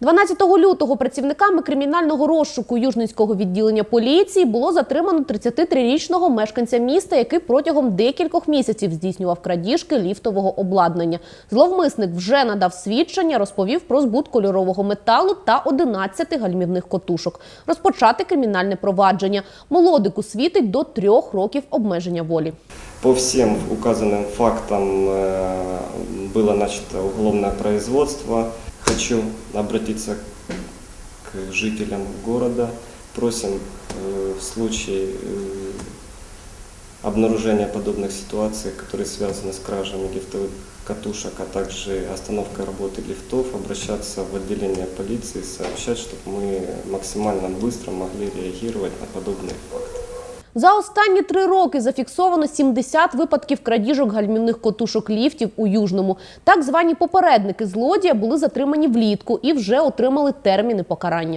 12 лютого працівниками кримінального розшуку Южницького відділення поліції було затримано 33-річного мешканця міста, який протягом декількох місяців здійснював крадіжки ліфтового обладнання. Зловмисник вже надав свідчення, розповів про збут кольорового металу та 11 гальмівних котушок. Розпочати кримінальне провадження. Молодику світить до трьох років обмеження волі. По всем указанным фактам э, было начато уголовное производство. Хочу обратиться к жителям города. Просим э, в случае э, обнаружения подобных ситуаций, которые связаны с кражами лифтовых катушек, а также остановкой работы лифтов, обращаться в отделение полиции, сообщать, чтобы мы максимально быстро могли реагировать на подобные факты. За останні три роки зафіксовано 70 випадків крадіжок гальмівних котушок ліфтів у Южному. Так звані попередники злодія були затримані влітку і вже отримали терміни покарання.